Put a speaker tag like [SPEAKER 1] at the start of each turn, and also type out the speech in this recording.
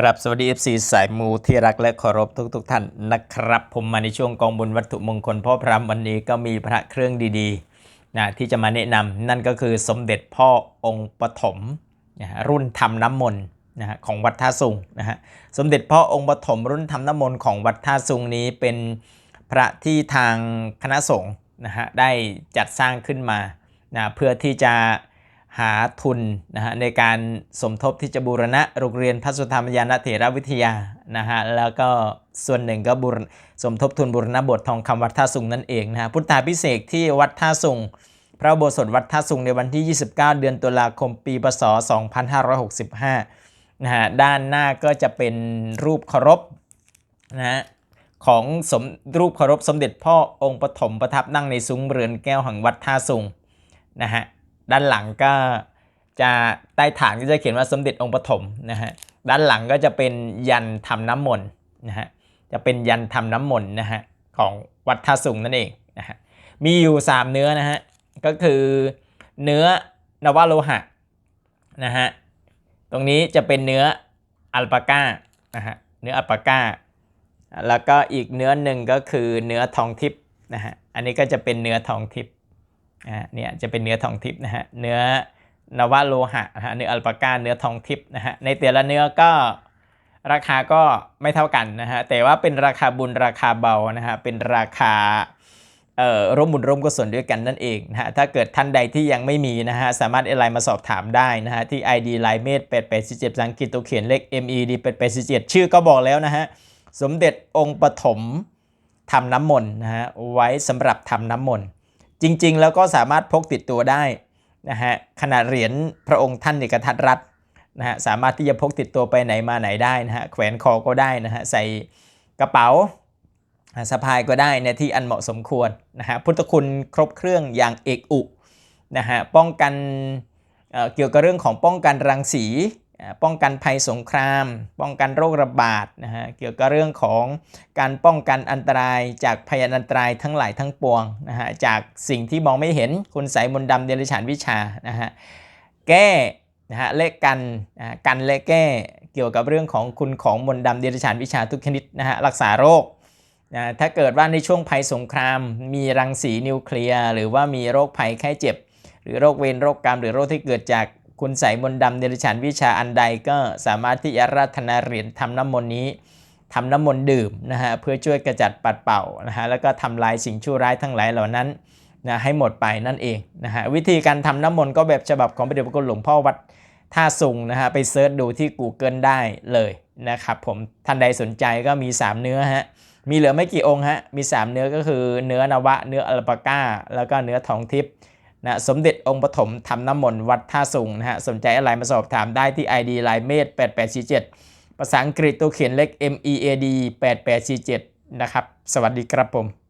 [SPEAKER 1] กราบสวัสดี FC สายมูที่รักและเคารพทุกๆทท่านนะครับ ผมมาในช่วงกองบุญวัตถุมงคลพ่อพรำวันนี้ก็มีพระเครื่องดีๆนะที่จะมาแนะนำนั่นก็คือสมเด็จพ่อองค์ปฐมนะฮะรุ่นทำน้ำมนต์นะฮะของวัดท่าสุงนะฮะสมเด็จพ่อองค์ปฐมรุ่นทำน้ำมนต์ของวัดท่าสุงนี้เป็นพระที่ทางคณะสงฆ์นะฮะได้จัดสร้างขึ้นมานะเพื่อที่จะ หาทุนนะฮะในการสมทบที่จะบูรณะโรงเรียนพระสุธรรมยานเถรวิทยานะฮะแล้วก็ส่วนหนึ่งก็บูรสมทบทุนบูรณะบสถ์ทองคำวัดท่าสุงนั่นเองนะฮะพุทธาพิเศษที่วัดท่าสุงพระโบสถวัดท่าสุงในวันที่ 29 เดือนตุลาคมปีพศ 2565นะฮะด้านหน้าก็จะเป็นรูปเคารพนะฮะของสมรูปเคารพสมเด็จพ่อองค์ปฐมประทับนั่งในซุ้มเรือนแก้วแห่งวัดท่าสุงนะฮะ ด้านหลังก็จะใต้ฐานก็จะเขียนว่าสมเด็จองค์ปฐมนะฮะด้านหลังก็จะเป็นยันทำน้ำมนต์นะฮะจะเป็นยันทำน้ำมนต์นะฮะของวัดท่าสุงนั่นเองนะฮะมีอยู่ 3 เนื้อนะฮะก็คือเนื้อนวโลหะนะฮะตรงนี้จะเป็นเนื้ออัลปาก้านะฮะเนื้ออัลปาก้า แล้วก็อีกเนื้อหนึ่งก็คือเนื้อทองทิพย์นะฮะอันนี้ก็จะเป็นเนื้อทองทิพย์ เนี่ยจะเป็นเนื้อทองทิพย์นะฮะเนื้อนวโลหะนะฮะเนื้ออัลปาก้าเนื้อทองทิพย์นะฮะในแต่ละเนื้อก็ราคาก็ไม่เท่ากันนะฮะแต่ว่าเป็นราคาบุญราคาเบานะฮะเป็นราคาเอ่อร่วมบุญร่วมกุศลด้วยกันนั่นเองนะฮะถ้าเกิดท่านใดที่ยังไม่มีนะฮะสามารถไลน์มาสอบถามได้นะฮะที่ ID ไลน์เมด8847ภาษาอังกฤษตัวเขียนเลข MED 8847ชื่อก็บอกแล้วนะฮะสมเด็จองค์ปฐมทำน้ำมนต์นะฮะไว้สำหรับทำน้ำมนต์ จริง ๆ แล้วก็สามารถพกติดตัวได้นะฮะขนาดเหรียญพระองค์ท่านเอกทัตรัตนะฮะสามารถที่จะพกติดตัวไปไหนมาไหนได้นะฮะแขวนคอก็ได้นะฮะใส่กระเป๋าสะพายก็ได้ในที่อันเหมาะสมควรนะฮะพุทธคุณครบเครื่องอย่างเอกอุนะฮะป้องกันเเกี่ยวกับเรื่องของป้องกันรังสี ป้องกันภัยสงคราม ป้องกันโรคระบาดนะฮะเกี่ยวกับเรื่องของการป้องกันอันตรายจากพยานอันตรายทั้งหลายทั้งปวงนะฮะจากสิ่งที่มองไม่เห็นคุณใสยมนต์ดำเดรัจฉานวิชานะฮะแก้นะฮะและกันกันและแก้เกี่ยวกับเรื่องของคุณของมนต์ดำเดรัจฉานวิชาทุกชนิดนะฮะรักษาโรคนะถ้าเกิดว่าในช่วงภัยสงคราม มีรังสีนิวเคลียร์หรือว่ามีโรคภัยไข้เจ็บ หรือโรคเวรโรคกรรม หรือโรคที่เกิดจาก คุณใสยมนต์ดำเดรัจฉานวิชาอันใดก็สามารถที่จะราธนาเหรียญทำน้ำมนต์นี้ทำน้ำมนต์ดื่มนะฮะเพื่อช่วยกระจัดปัดเป่านะฮะแล้วก็ทำลายสิ่งชั่วร้ายทั้งหลายเหล่านั้นนะให้หมดไปนั่นเองนะฮะวิธีการทำน้ำมนต์ก็แบบฉบับของพระเดชพระคุณหลวงพ่อวัดท่าสุงนะฮะไปเซิร์ชดูที่ Google ได้เลยนะครับผมท่านใดสนใจก็มี 3 เนื้อฮะมีเหลือไม่กี่องค์ฮะมี 3 เนื้อก็คือเนื้อนวะ เนื้ออัลปาก้า แล้วก็เนื้อทองทิพย์ นะสมเด็จองค์ปฐมทำน้ำมนต์วัดท่าสุงนะฮะสนใจอะไรมาสอบถามได้ที่ ID ไลน์เมด8847 ภาษาอังกฤษตัวเขียนเล็ก MEAD 8847 นะครับ สวัสดีครับผม